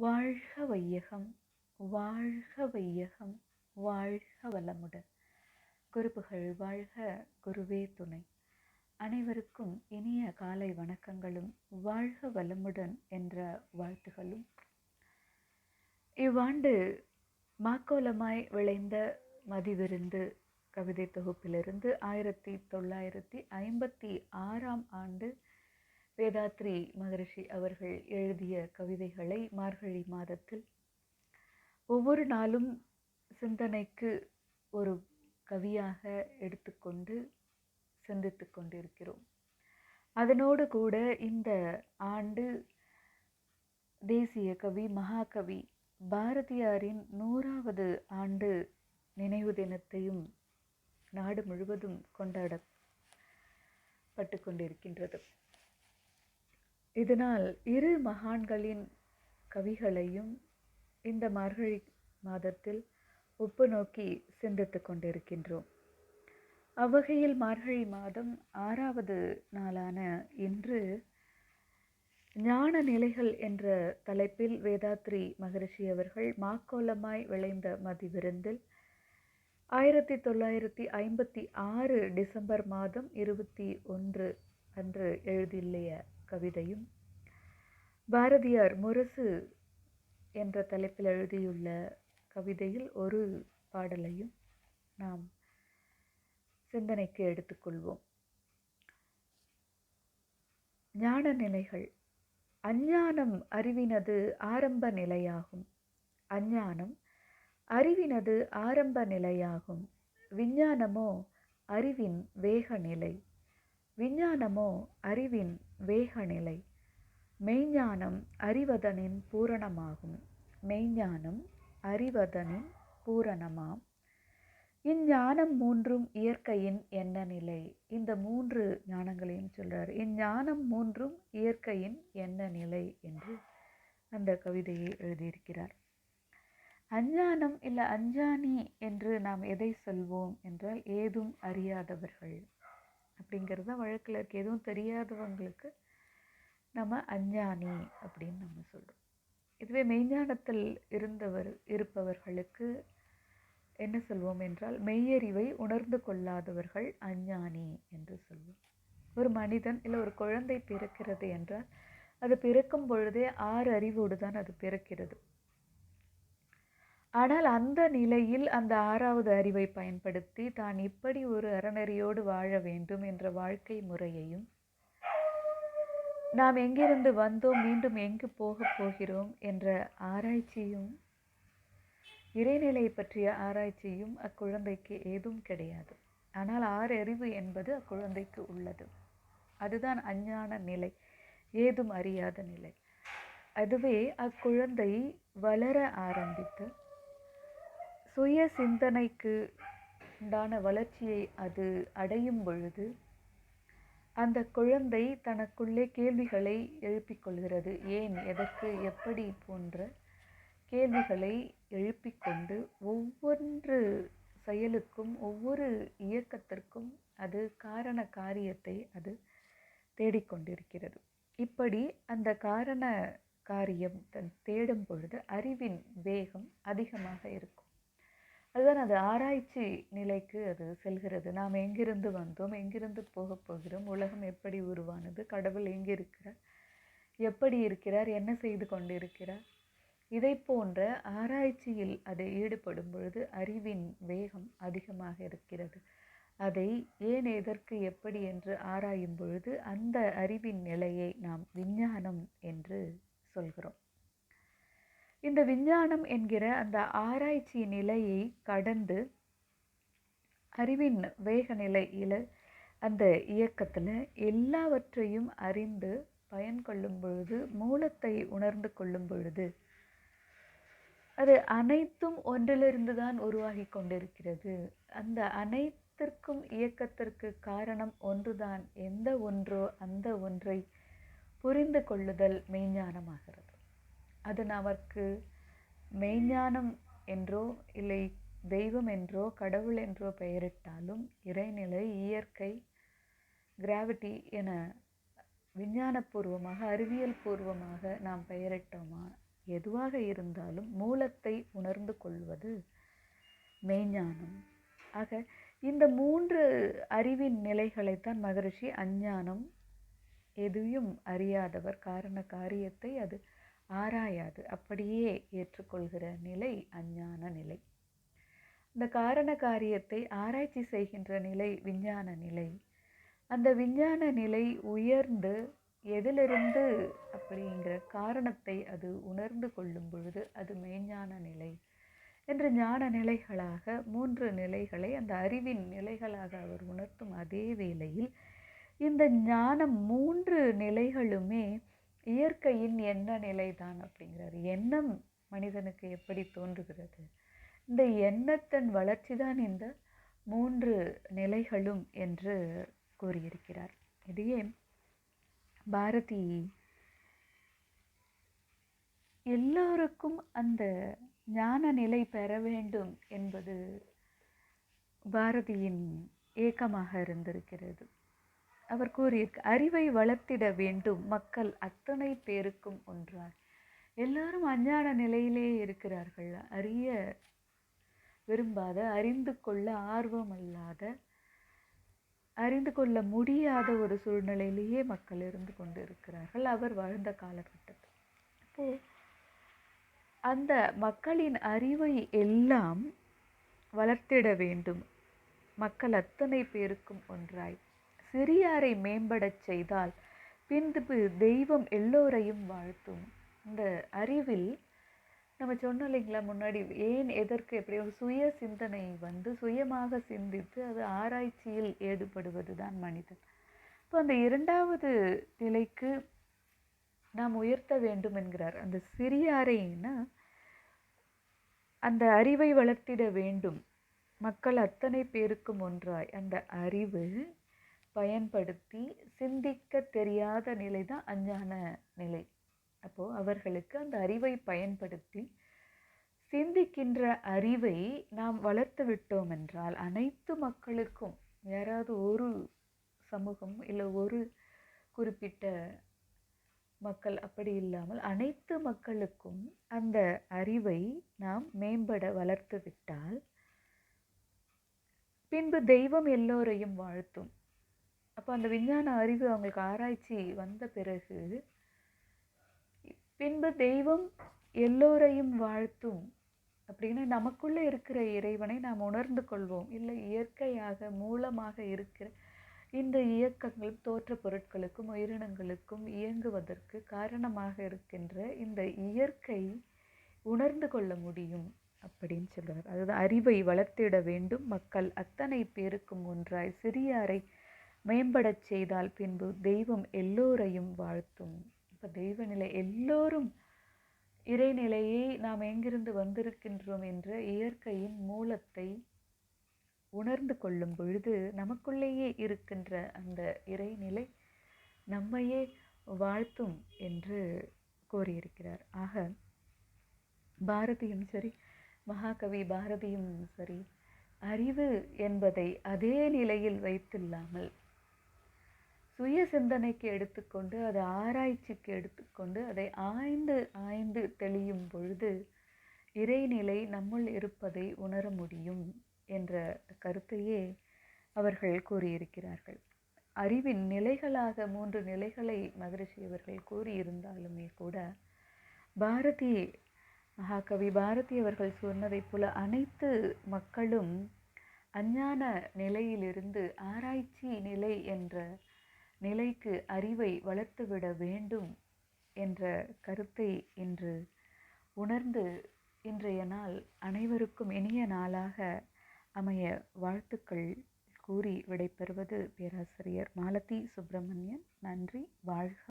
வாழ்க வையகம் வாழ்க வையகம் வாழ்க வளமுடன். குறிப்புகள் வாழ்க குருவே துணை. அனைவருக்கும் இனிய காலை வணக்கங்களும் வாழ்க வளமுடன் என்ற வாழ்த்துகளும். இவ்வாண்டு மாக்கோலமாய் விளைந்த மதிவிருந்து கவிதை தொகுப்பிலிருந்து ஆயிரத்தி தொள்ளாயிரத்தி ஐம்பத்தி ஆறாம் ஆண்டு வேதாத்ரி மகரிஷி அவர்கள் எழுதிய கவிதைகளை மார்கழி மாதத்தில் ஒவ்வொரு நாளும் சிந்தனைக்கு ஒரு கவியாக எடுத்துக்கொண்டு சிந்தித்து கொண்டிருக்கிறோம். அதனோடு கூட இந்த ஆண்டு தேசிய கவி மகாகவி பாரதியாரின் நூறாவது ஆண்டு நினைவு தினத்தையும் நாடு முழுவதும் கொண்டாடப்பட்டு கொண்டிருக்கின்றது. இதனால் இரு மகான்களின் கவிகளையும் இந்த மார்கழி மாதத்தில் ஒப்பு நோக்கி சிந்தித்து கொண்டிருக்கின்றோம். அவ்வகையில் மார்கழி மாதம் ஆறாவது நாளான இன்று ஞான நிலைகள் என்ற தலைப்பில் வேதாத்ரி மகரிஷி அவர்கள் மாக்கோலமாய் விளைந்த மதிவிருந்தில் ஆயிரத்தி தொள்ளாயிரத்தி ஐம்பத்தி ஆறு டிசம்பர் மாதம் இருபத்தி ஒன்று அன்று எழுதியுள்ள கவிதையும். பாரதியார் முரசு என்ற தலைப்பில் எழுதியுள்ள கவிதையில் ஒரு பாடலையும் நாம் சிந்தனைக்கு எடுத்துக்கொள்வோம். ஞான நிலைகள். அஞ்ஞானம் அறிவினது ஆரம்ப நிலையாகும். அஞ்ஞானம் அறிவினது ஆரம்ப நிலையாகும். விஞ்ஞானமோ அறிவின் வேக நிலை. விஞ்ஞானமோ அறிவின் வேகநிலை. மெய்ஞானம் அறிவதனின் பூரணமாகும். மெய்ஞானம் அறிவதனின் பூரணமாம் இஞ்ஞானம் மூன்றும் இயற்கையின் என்ன நிலை. இந்த மூன்று ஞானங்களையும் சொல்றார். இஞ்ஞானம் மூன்றும் இயற்கையின் என்ன நிலை என்று அந்த கவிதையை எழுதியிருக்கிறார். அஞ்ஞானம் இல்லை அஞ்சானி என்று நாம் எதை சொல்வோம் என்றால் ஏதும் அறியாதவர்கள். அப்படிங்கிறது தான் வழக்கில் இருக்கு. எதுவும் தெரியாதவங்களுக்கு நம்ம அஞ்ஞானி அப்படின்னு நம்ம சொல்கிறோம் இதுவே மெய்ஞானத்தில் இருந்தவர் இருப்பவர்களுக்கு என்ன சொல்வோம் என்றால் மெய்யறிவை உணர்ந்து கொள்ளாதவர்கள் அஞ்ஞானி என்று சொல்வோம். ஒரு மனிதன் இல்லை ஒரு குழந்தை பிறக்கிறது என்றால் அது பிறக்கும் பொழுதே ஆறு அறிவோடு தான் அது பிறக்கிறது. ஆனால் அந்த நிலையில் அந்த ஆறாவது அறிவை பயன்படுத்தி தான் இப்படி ஒரு அறநெறியோடு வாழ வேண்டும் என்ற வாழ்க்கை முறையையும் நாம் எங்கிருந்து வந்தோம் மீண்டும் எங்கு போகப் போகிறோம் என்ற ஆராய்ச்சியும் இறைநிலை பற்றிய ஆராய்ச்சியும் அக்குழந்தைக்கு ஏதும் கிடையாது. ஆனால் ஆறறிவு என்பது அக்குழந்தைக்கு உள்ளது. அதுதான் அஞ்ஞான நிலை ஏதும் அறியாத நிலை. அதுவே அக்குழந்தை வளர ஆரம்பித்து சுய சிந்தனைக்கு உண்டான வளர்ச்சியை அது அடையும் பொழுது அந்த குழந்தை தனக்குள்ளே கேள்விகளை எழுப்பிக் கொள்கிறது. ஏன்? எதற்கு? எப்படி? போன்ற கேள்விகளை எழுப்பிக்கொண்டு ஒவ்வொன்று செயலுக்கும் ஒவ்வொரு இயக்கத்திற்கும் அது காரண காரியத்தை அது தேடிக்கொண்டிருக்கிறது இப்படி அந்த காரண காரியம் தன் தேடும் பொழுது அறிவின் வேகம் அதிகமாக இருக்கும். அதுதான் அது ஆராய்ச்சி நிலைக்கு அது செல்கிறது. நாம் எங்கிருந்து வந்தோம்? எங்கிருந்து போக போகிறோம்? உலகம் எப்படி உருவானது? கடவுள் எங்கே இருக்கிறார்? எப்படி இருக்கிறார்? என்ன செய்து கொண்டிருக்கிறார்? இதை போன்ற ஆராய்ச்சியில் அதை ஈடுபடும் பொழுது அறிவின் வேகம் அதிகமாக இருக்கிறது. அதை ஏன் எதற்கு எப்படி என்று ஆராயும் பொழுது அந்த அறிவின் நிலையை நாம் விஞ்ஞானம் என்று சொல்கிறோம். இந்த விஞ்ஞானம் என்கிற அந்த ஆராய்ச்சி நிலையை கடந்து அறிவின் வேக நிலையில் அந்த இயக்கத்தில் எல்லாவற்றையும் அறிந்து பயன் கொள்ளும் பொழுது மூலத்தை உணர்ந்து கொள்ளும் பொழுது அது அனைத்தும் ஒன்றிலிருந்து தான் உருவாகி கொண்டிருக்கிறது. அந்த அனைத்திற்கும் இயக்கத்திற்கு காரணம் ஒன்றுதான். எந்த ஒன்றோ அந்த ஒன்றை புரிந்து கொள்ளுதல் மெய்ஞானமாகிறது. அது நமக்கு மெய்ஞானம் என்றோ இல்லை தெய்வம் என்றோ கடவுள் என்றோ பெயரிட்டாலும் இறைநிலை இயற்கை கிராவிட்டி என விஞ்ஞானபூர்வமாக அறிவியல் பூர்வமாக நாம் பெயரிட்டோமா? எதுவாக இருந்தாலும் மூலத்தை உணர்ந்து கொள்வது மெய்ஞானம். ஆக இந்த மூன்று அறிவின் நிலைகளைத்தான் மகரிஷி அஞ்ஞானம் எதையும் அறியாதவர். காரண காரியத்தை அது ஆராயாது. அப்படியே ஏற்றுக்கொள்கிற நிலை அஞ்ஞான நிலை. இந்த காரண காரியத்தை ஆராய்ச்சி செய்கின்ற நிலை விஞ்ஞான நிலை. அந்த விஞ்ஞான நிலை உயர்ந்து எதிலிருந்து அப்படிங்கிற காரணத்தை அது உணர்ந்து கொள்ளும் பொழுது அது மெய்ஞான நிலை என்று ஞான நிலைகளாக மூன்று நிலைகளை அந்த அறிவின் நிலைகளாக அவர் உணர்த்தும் அதே வேளையில் இந்த ஞானம் மூன்று நிலைகளுமே இயற்கையின் என்ன நிலைதான் அப்படிங்கிறார். எண்ணம் மனிதனுக்கு எப்படி தோன்றுகிறது? இந்த எண்ணத்தின் வளர்ச்சி தான் இந்த மூன்று நிலைகளும் என்று கூறியிருக்கிறார். இதையே பாரதி எல்லோருக்கும் அந்த ஞான நிலை பெற வேண்டும் என்பது பாரதியின் ஏக்கமாக இருந்திருக்கிறது. அவர் கூறியிருக்கு அறிவை வளர்த்திட வேண்டும். மக்கள் அத்தனை பேருக்கும் ஒன்றார் எல்லாரும் அஞ்ஞான நிலையிலே இருக்கிறார்கள். அறிய விரும்பாத அறிந்து கொள்ள ஆர்வம் அல்லாத அறிந்து கொள்ள முடியாத ஒரு சூழ்நிலையிலேயே மக்கள் இருந்து கொண்டு இருக்கிறார்கள் அவர் வாழ்ந்த காலகட்டத்தில். அப்போ அந்த மக்களின் அறிவை எல்லாம் வளர்த்திட வேண்டும். மக்கள் அத்தனை பேருக்கும் ஒன்றாய். சிறியாரை மேம்படச் செய்தால் பின்பு தெய்வம் எல்லோரையும் வாழ்த்தும். இந்த அறிவில் நம்ம சொன்னோம் இல்லைங்களா முன்னாடி ஏன் எதற்கு எப்படி ஒரு சுய சிந்தனை வந்து சுயமாக சிந்தித்து அது ஆராய்ச்சியில் ஈடுபடுவது தான் மனிதன். இப்போ அந்த இரண்டாவது நிலைக்கு நாம் உயர்த்த வேண்டும் என்கிறார். அந்த சிறியாரைன்னா அந்த அறிவை வளர்த்திட வேண்டும். மக்கள் அத்தனை பேருக்கும் ஒன்றாய். அந்த அறிவு பயன்படுத்தி சிந்திக்க தெரியாத நிலை தான் அஞ்ஞான நிலை. அப்போது அவர்களுக்கு அந்த அறிவை பயன்படுத்தி சிந்திக்கின்ற அறிவை நாம் வளர்த்து விட்டோம் என்றால் அனைத்து மக்களுக்கும் யாராவது ஒரு சமூகம் இல்லை ஒரு குறிப்பிட்ட மக்கள் அப்படி இல்லாமல் அனைத்து மக்களுக்கும் அந்த அறிவை நாம் மேம்பட வளர்த்து விட்டால் பின்பு தெய்வம் எல்லோரையும் வாழ்த்தும். அப்போ அந்த விஞ்ஞான அறிவு அவங்களுக்கு ஆராய்ச்சி வந்த பிறகு பின்பு தெய்வம் எல்லோரையும் வாழ்த்தும் அப்படின்னு நமக்குள்ளே இருக்கிற இறைவனை நாம் உணர்ந்து கொள்வோம். இல்லை இயற்கையாக மூலமாக இருக்கிற இந்த இயக்கங்கள் தோற்ற பொருட்களுக்கும் உயிரினங்களுக்கும் இயங்குவதற்கு காரணமாக இருக்கின்ற இந்த இயற்கை உணர்ந்து கொள்ள முடியும் அப்படின்னு சொல்கிறார் அதாவது அறிவை வளர்த்திட வேண்டும். மக்கள் அத்தனை பேருக்கும் ஒன்றாய் சிறியாரை மேம்படச் செய்தால் பின்பு தெய்வம் எல்லோரையும் வாழ்த்தும். இப்போ தெய்வ நிலை எல்லோரும் இறைநிலையை நாம் எங்கிருந்து வந்திருக்கின்றோம் என்ற இயற்கையின் மூலத்தை உணர்ந்து கொள்ளும் பொழுது நமக்குள்ளேயே இருக்கின்ற அந்த இறைநிலை நம்மையே வாழ்த்தும் என்று கூறியிருக்கிறார். ஆக பாரதியும் சரி மகாகவி பாரதியும் சரி அறிவு என்பதை அதே நிலையில் வைத்தில்லாமல் சுய சிந்தனைக்கு எடுத்துக்கொண்டு அதை ஆராய்ச்சிக்கு எடுத்துக்கொண்டு அதை ஆய்ந்து ஆய்ந்து தெளியும் பொழுது இறைநிலை நம்முள் இருப்பதை உணர முடியும் என்ற கருத்தையே அவர்கள் கூறியிருக்கிறார்கள். அறிவின் நிலைகளாக மூன்று நிலைகளை மகரிஷி அவர்கள் கூறியிருந்தாலுமே கூட பாரதி மகாகவி பாரதி அவர்கள் சொன்னதைப் போல அனைத்து மக்களும் அஞ்ஞான நிலையிலிருந்து ஆராய்ச்சி நிலை என்ற நிலைக்கு அறிவை வளர்த்துவிட வேண்டும் என்ற கருத்தை இன்று உணர்ந்து இன்றைய நாள் அனைவருக்கும் இனிய நாளாக அமைய வாழ்த்துக்கள் கூறி விடைபெறுவது பேராசிரியர் மாலதி சுப்பிரமணியன். நன்றி வாழ்க